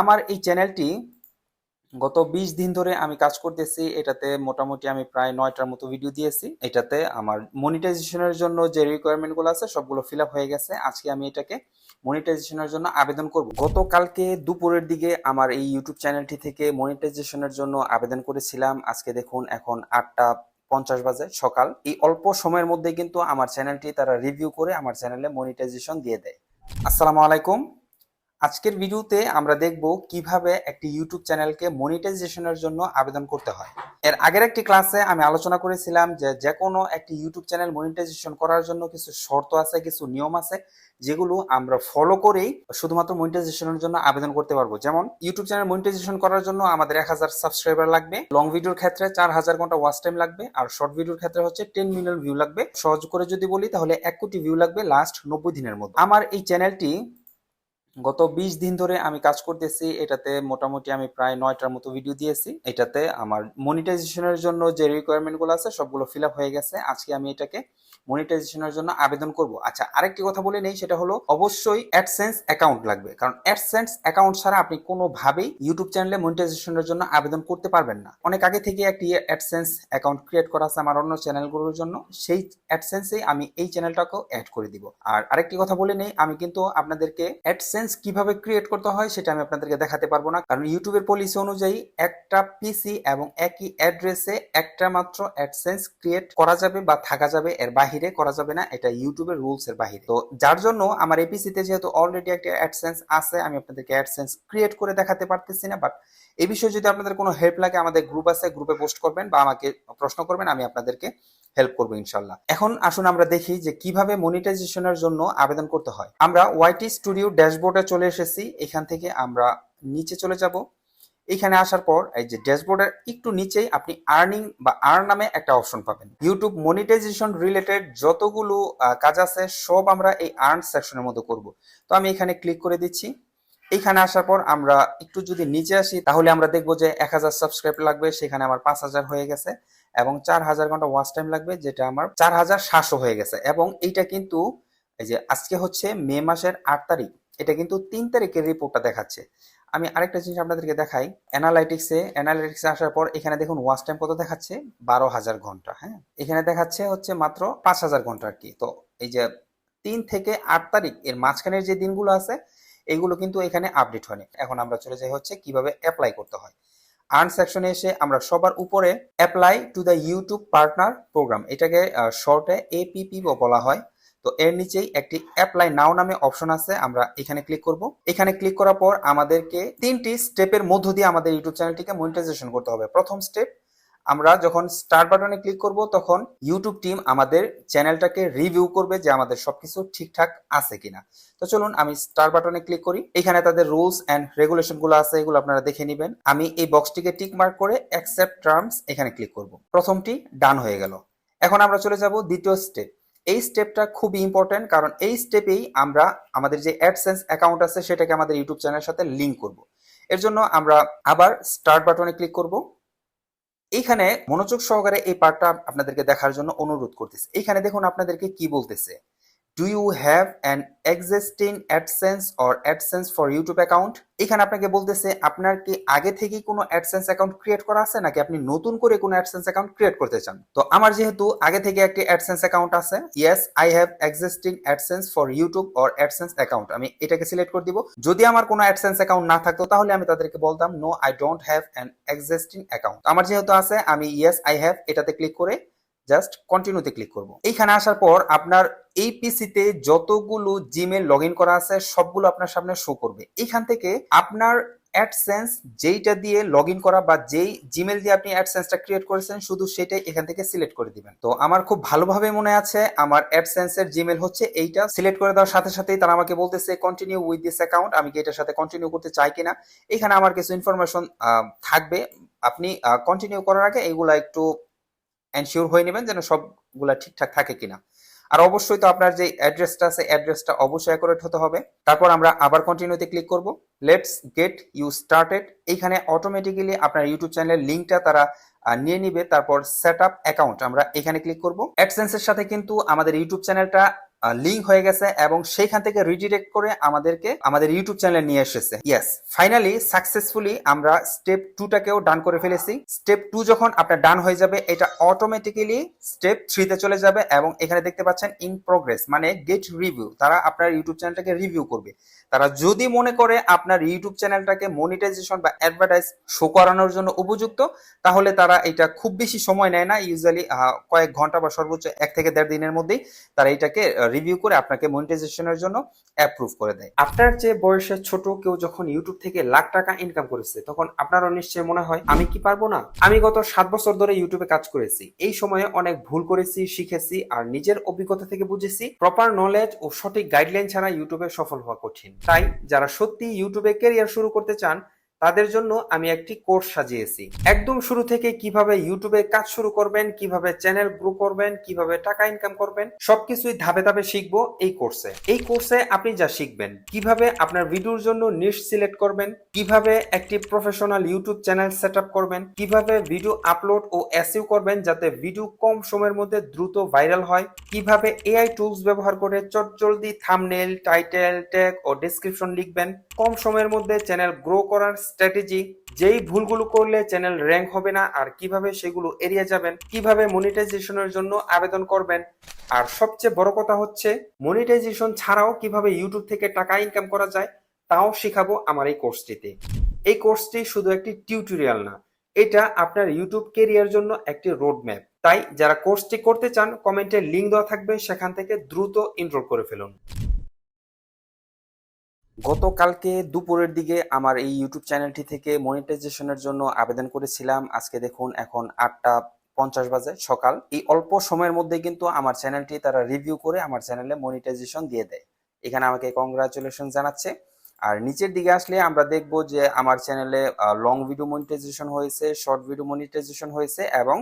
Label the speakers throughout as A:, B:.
A: আমার এই চ্যানেলটি গত বিশ দিন ধরে আমি কাজ করতেছি, এটাতে মোটামুটি আমি প্রায় নয়টার মতো ভিডিও দিয়েছি। এটাতে আমার মনিটাইজেশনের জন্য যে রিকোয়ারমেন্টগুলো আছে, সবগুলো ফিল হয়ে গেছে। আজকে আমি এটাকে মনিটাইজেশনের জন্য আবেদন করব। গতকালকে দুপুরের দিকে আমার এই ইউটিউব চ্যানেলটি থেকে মনিটাইজেশনের জন্য আবেদন করেছিলাম। আজকে দেখুন, এখন আটটা পঞ্চাশ বাজে সকাল। এই অল্প সময়ের মধ্যে কিন্তু আমার চ্যানেলটি তারা রিভিউ করে আমার চ্যানেলে মনিটাইজেশন দিয়ে দেয়। আসসালামু আলাইকুম। আজকের ভিডিওতে আমরা দেখব কীভাবে একটি ইউটিউব চ্যানেলকে মনিটাইজেশনের জন্য আবেদন করতে হয়। এর আগের একটি ক্লাসে আমি আলোচনা করেছিলাম যে যে কোনো একটি ইউটিউব চ্যানেল মনিটাইজেশন করার জন্য কিছু শর্ত আছে, কিছু নিয়ম আছে, যেগুলো আমরা ফলো করেই শুধুমাত্র মনিটাইজেশনের জন্য আবেদন করতে পারব। যেমন ইউটিউব চ্যানেল মনিটাইজেশন করার জন্য আমাদের এক হাজার সাবস্ক্রাইবার লাগবে লং ভিডিওর ক্ষেত্রে চার হাজার ঘণ্টা ওয়াচ টাইম লাগবে, আর শর্ট ভিডিওর ক্ষেত্রে হচ্ছে টেন মিলিয়ন ভিউ লাগবে। সহজ করে যদি বলি, তাহলে এক কোটি ভিউ লাগবে লাস্ট নব্বই দিনের মধ্যে। আমার এই চ্যানেলটি গত বিশ দিন ধরে আমি কাজ করতেছি, এটাতে মোটামুটি আমি প্রায় নয়টার মতো ভিডিও দিয়েছি। এটাতে আমার মনিটাইজেশনের জন্য যে রিকোয়ারমেন্টগুলো আছে, সবগুলো ফিল আপ হয়ে গেছে। আজকে আমি এটাকে মনিটাইজেশনের জন্য আবেদন করব। আচ্ছা আরেকটি কথা বলে নেই, সেটা হলো অবশ্যই অ্যাডসেন্স অ্যাকাউন্ট লাগবে। কারণ অ্যাডসেন্স অ্যাকাউন্ট ছাড়া আপনি কোনোভাবেই ইউটিউব চ্যানেলে মনিটাইজেশনের জন্য আবেদন করতে পারবেন না। অনেক আগে থেকে একটি অ্যাডসেন্স অ্যাকাউন্ট ক্রিয়েট করা আছে আমার অন্য চ্যানেলগুলোর জন্য। সেই অ্যাডসেন্সেই আমি এই চ্যানেলটাকেও অ্যাড করে দিব। আর আরেকটি কথা বলে নেই, আমি কিন্তু আপনাদেরকে অ্যাডসেন্স কীভাবে ক্রিয়েট করতে হয় সেটা আমি আপনাদেরকে দেখাতে পারব না। কারণ ইউটিউবের পলিসি অনুযায়ী একটা পিসি এবং একই অ্যাড্রেসে একটা মাত্র অ্যাডসেন্স ক্রিয়েট করা যাবে বা থাকা যাবে এর বাহিরে করা যাবে না, এটা ইউটিউবের রুলস এর বাহিরে। তো যার জন্য আমার এই পিসিতে যেহেতু অলরেডি একটা অ্যাডসেন্স আছে, আমি আপনাদেরকে অ্যাডসেন্স ক্রিয়েট করে দেখাতে পারতেছি না বাট এই বিষয়ে যদি আপনাদের কোনো হেল্প লাগে, আমাদের গ্রুপ আছে গ্রুপে পোস্ট করবেন বা আমাকে প্রশ্ন করবেন, আমি আপনাদেরকে হেল্প করব ইনশাল্লাহ এখন আসুন আমরা দেখি যে কীভাবে মনিটাইজেশনের জন্য আবেদন করতে হয়। আমরা ওয়াইটি স্টুডিও ড্যাশবোর্ডে চলে এসেছি, এখান থেকে আমরা নিচে চলে যাব। এখানে আসার পর এই যে ড্যাশবোর্ডের একটু নিচেই আপনি আর্নিং বা আর্ন নামে একটা অপশন পাবেন। ইউটিউব মনিটাইজেশন রিলেটেড যতগুলো কাজ আছে, সব আমরা এই আর্ন সেকশনের মধ্যে করব। তো আমি এখানে ক্লিক করে দিচ্ছি। এখানে আসার পর আমরা একটু যদি নিচে আসি, তাহলে আমরা দেখব যে এক হাজার সাবস্ক্রাইব লাগবে, সেখানে আমার পাঁচ হাজার হয়ে গেছে এবং চার হাজার ঘণ্টা ওয়াচ টাইম লাগবে, যেটা আমার চার হাজার সাতশো হয়ে গেছে। এবং এইটা কিন্তু, এই যে আজকে হচ্ছে মে মাসের আট তারিখ, এটা কিন্তু তিন তারিখের রিপোর্টটা দেখাচ্ছে। আমি আরেকটা জিনিস আপনাদেরকে দেখাই। অ্যানালাইটিক্সে অ্যানালাইটিক্সে আসার পর এখানে দেখুন ওয়াচ টাইম কত দেখাচ্ছে? বারো হাজার ঘণ্টা হ্যাঁ? এখানে দেখাচ্ছে হচ্ছে মাত্র পাঁচ হাজার ঘণ্টা আর কি। তো এই যে তিন থেকে আট তারিখ, এর মাঝখানের যে দিনগুলো আছে, এগুলো কিন্তু এখানে আপডেট হয়নি। এখন আমরা চলে যাই হচ্ছে কীভাবে অ্যাপ্লাই করতে হয়। আর্ন সেকশনে এসে আমরা সবার উপরে apply to the YouTube partner programme এটাকে শর্টে এপিপি বলা হয়। তো এর নিচেই একটি অ্যাপ্লাই নাও নামে অপশন আছে, আমরা এখানে ক্লিক করব। এখানে ক্লিক করার পর আমাদেরকে তিনটি স্টেপের মধ্য দিয়ে আমাদের ইউটিউব চ্যানেলটিকে মনিটাইজেশন করতে হবে। প্রথম স্টেপ আমরা যখন স্টার্ট বাটনে ক্লিক করব, তখন ইউটিউব টিম আমাদের চ্যানেলটাকে রিভিউ করবে যে আমাদের সবকিছু ঠিকঠাক আছে কিনা। তো চলুন, আমি স্টার বাটনে ক্লিক করি। এখানে তাদের রুলস এন্ড রেগুলেশনগুলো আছে, এগুলো আপনারা দেখে নেবেন। আমি এই বক্সটিকে টিক মার্ক করে অ্যাকসেপ্ট টার্মস এখানে ক্লিক করব। প্রথমটি ডান হয়ে গেল। এখন আমরা চলে যাব দ্বিতীয় স্টেপ এই স্টেপটা খুবই ইম্পর্টেন্ট কারণ এই স্টেপেই আমরা আমাদের যে অ্যাডসেন্স অ্যাকাউন্ট আছে, সেটাকে আমাদের ইউটিউব চ্যানেলের সাথে লিঙ্ক করব। এর জন্য আমরা আবার স্টার্ট বাটনে ক্লিক করব। এইখানে মনোযোগ সহকারে এই পার্টটা আপনাদেরকে দেখার জন্য অনুরোধ করতেছে। এইখানে দেখুন আপনাদেরকে কি বলতেছে। Do you have an existing AdSense or AdSense for YouTube account এখানে আপনাকে বলতেছে, আপনার কি আগে থেকে কোনো অ্যাডসেন্স অ্যাকাউন্ট ক্রিয়েট করা আছে, নাকি আপনি নতুন করে কোনো অ্যাডসেন্স অ্যাকাউন্ট ক্রিয়েট করতে চান? তো আমার যেহেতু আগে থেকে একটি অ্যাডসেন্স অ্যাকাউন্ট আছে yes I have existing AdSense for YouTube or AdSense account আমি এটাকে সিলেক্ট করে দিব। যদি আমার কোনো অ্যাডসেন্স অ্যাকাউন্ট না থাকতো, তাহলে আমি তাদেরকে বলতাম no I don't have an existing account আমার যেহেতু আছে, আমি ইয়েস আই হ্যাভ এটাতে ক্লিক করে জাস্ট কন্টিনিউতে ক্লিক করব। এইখানে আসার পর আপনার এই পিসিতে যতগুলো জিমেল লগ করা আছে, সবগুলো আপনার সামনে শো করবে। এইখান থেকে আপনার অ্যাডসেন্স যেইটা দিয়ে লগ করা বা যেই জিমেল দিয়ে আপনি অ্যাডসেন্সটা ক্রিয়েট করেছেন, শুধু সেটাই এখান থেকে সিলেক্ট করে দিবেন। তো আমার খুব ভালোভাবে মনে আছে, আমার অ্যাডসেন্সের জিমেল হচ্ছে এইটা। সিলেক্ট করে দেওয়ার সাথে সাথেই তারা আমাকে বলতেছে কন্টিনিউ উইথ দিস অ্যাকাউন্ট আমি কি এটার সাথে কন্টিনিউ করতে চাই কিনা? এখানে আমার কিছু ইনফরমেশন থাকবে। আপনি কন্টিনিউ করার আগে এইগুলা একটু এনশিওর হয়ে নেবেন যেন সবগুলা ঠিকঠাক থাকে কিনা। আর অবশ্যই তো আপনার যে অ্যাড্রেসটা আছে অ্যাড্রেসটা অবশ্যই অ্যাকুরেট হতে হবে। তারপর আমরা আবার কন্টিনিউতে ক্লিক করব। লেটস গেট ইউ স্টার্টেড এইখানে অটোমেটিক্যালি আপনার ইউটিউব চ্যানেলের লিঙ্কটা তারা নিয়ে নিবে। তারপর সেট আপ অ্যাকাউন্ট আমরা এখানে ক্লিক করব। অ্যাডসেন্সের সাথে কিন্তু আমাদের ইউটিউব চ্যানেলটা লিঙ্ক হয়ে গেছে এবং সেইখান থেকে রিডিরেক্ট করে আমাদেরকে আমাদের ইউটিউব চ্যানেলে নিয়ে এসেছে। ইয়েস ফাইনালি সাকসেসফুলি আমরা স্টেপ টুটাকেও ডান করে ফেলেছি। স্টেপ টু যখন আপনার ডান হয়ে যাবে, এটা অটোমেটিক্যালি স্টেপ থ্রিতে চলে যাবে এবং এখানে দেখতে পাচ্ছেন ইন প্রোগ্রেস মানে গেট রিভিউ তারা আপনার ইউটিউব চ্যানেলটাকে রিভিউ করবে। তারা যদি মনে করে আপনার ইউটিউব চ্যানেলটাকে মনিটাইজেশন বা অ্যাডভার্টাইজ শো করানোর জন্য উপযুক্ত, তাহলে তারা এটা খুব বেশি সময় নেয় না। ইউজুয়ালি কয়েক ঘণ্টা বা সর্বোচ্চ এক থেকে দেড় দিনের মধ্যেই তারা এটাকে রিভিউ করে আপনাকে মনিটাইজেশনের জন্য অ্যাপ্রুভ করে দেয়। আপনার যে বয়সের ছোট কেউ যখন ইউটিউব থেকে লাখ টাকা ইনকাম করেছে, তখন আপনারও নিশ্চয়ই মনে হয়, আমি কি পারব না? আমি গত সাত বছর ধরে ইউটিউবে কাজ করেছি। এই সময়ে অনেক ভুল করেছি, শিখেছি আর নিজের অভিজ্ঞতা থেকে বুঝেছি প্রপার নলেজ ও সঠিক গাইডলাইন ছাড়া ইউটিউবে সফল হওয়া কঠিন। তাই যারা সত্যি ইউটিউবে ক্যারিয়ার শুরু করতে চান তাদের জন্য আমি একটি কোর্স সাজিয়েছি। একদম শুরু থেকে কীভাবে ইউটিউবে কাজ শুরু করবেন, কীভাবে চ্যানেল গ্রো করবেন, কীভাবে টাকা ইনকাম করবেন, সবকিছুই ধাপে ধাপে শিখব এই কোর্সে। এই কোর্সে আপনি যা শিখবেন, কীভাবে আপনার ভিডিওর জন্য নিশ সিলেক্ট করবেন, কীভাবে একটি প্রফেশনাল ইউটিউব চ্যানেল সেট করবেন, কীভাবে ভিডিও আপলোড ও এসইউ করবেন যাতে ভিডিও কম সময়ের মধ্যে দ্রুত ভাইরাল হয়, কীভাবে এআই টুলস ব্যবহার করে চটজলদি থামনেল টাইটেল ট্যাগ ও ডেসক্রিপশন লিখবেন, কম সময়ের মধ্যে চ্যানেল গ্রো করার স্ট্র্যাটেজি যেই ভুলগুলো করলে চ্যানেল র্যাঙ্ক হবে না আর কীভাবে সেগুলো এড়িয়ে যাবেন, কীভাবে মনিটাইজেশনের জন্য আবেদন করবেন। আর সবচেয়ে বড় কথা হচ্ছে মনিটাইজেশন ছাড়াও কীভাবে ইউটিউব থেকে টাকা ইনকাম করা যায়, তাও শেখাবো আমার এই কোর্সটিতে এই কোর্সটি শুধু একটি টিউটোরিয়াল না, এটা আপনার ইউটিউব কেরিয়ার জন্য একটি রোড ম্যাপ তাই যারা কোর্সটি করতে চান কমেন্টে লিঙ্ক দেওয়া থাকবে, সেখান থেকে দ্রুত এনরোল করে ফেলুন। গতকালকে দুপুরের দিকে আমার এই ইউটিউব চ্যানেলটি থেকে মনিটাইজেশনের জন্য আবেদন করেছিলাম। আজকে দেখুন, এখন আটটা পঞ্চাশ বাজে সকাল। এই অল্প সময়ের মধ্যে কিন্তু আমার চ্যানেলটি তারা রিভিউ করে আমার চ্যানেলে মনিটাইজেশন দিয়ে দেয়। এখানে আমাকে কংগ্রাচুলেশন জানাচ্ছে। আর নিচের দিকে আসলে আমরা দেখব যে আমার চ্যানেলে লং ভিডিও মনিটাইজেশন হয়েছে শর্ট ভিডিও মনিটাইজেশন হয়েছে এবং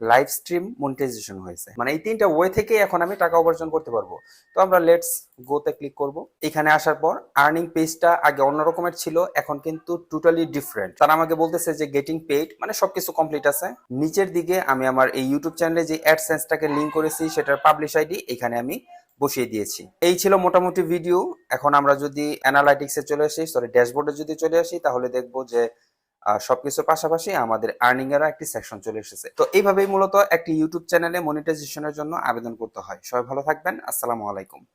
A: লাইভ স্ট্রিম মনিটাইজেশন হয়েছে। মানে এই তিনটা ওয়ে থেকে এখন আমি টাকা উপার্জন করতে পারব। তো আমরা লেটস গোতে ক্লিক করব। এখানে আসার পর আর্নিং পেজটা আগে অন্য রকমের ছিল, এখন কিন্তু টোটালি ডিফারেন্ট তারা আমাকে বলতেছে যে গেটিং পেড মানে সবকিছু কমপ্লিট আছে। নিচের দিকে আমি আমার এই ইউটিউব চ্যানেলে যে অ্যাডসেন্সটাকে লিংক করেছি, সেটার পাবলিশ আইডি এখানে আমি বসিয়ে দিয়েছি। এই ছিল মোটামুটি ভিডিও এখন আমরা যদি অ্যানালাইটিক্সে চলে আসি সরি ড্যাশবোর্ডে যদি চলে আসি, তাহলে দেখব যে সবকিছুর পাশাপাশি আমাদের আর্নিং এর একটি সেকশন চলে এসেছে। তো এইভাবেই মূলত একটি ইউটিউব চ্যানেলে মনিটাইজেশনের জন্য আবেদন করতে হয়। সবাই ভালো থাকবেন। আসসালামু আলাইকুম।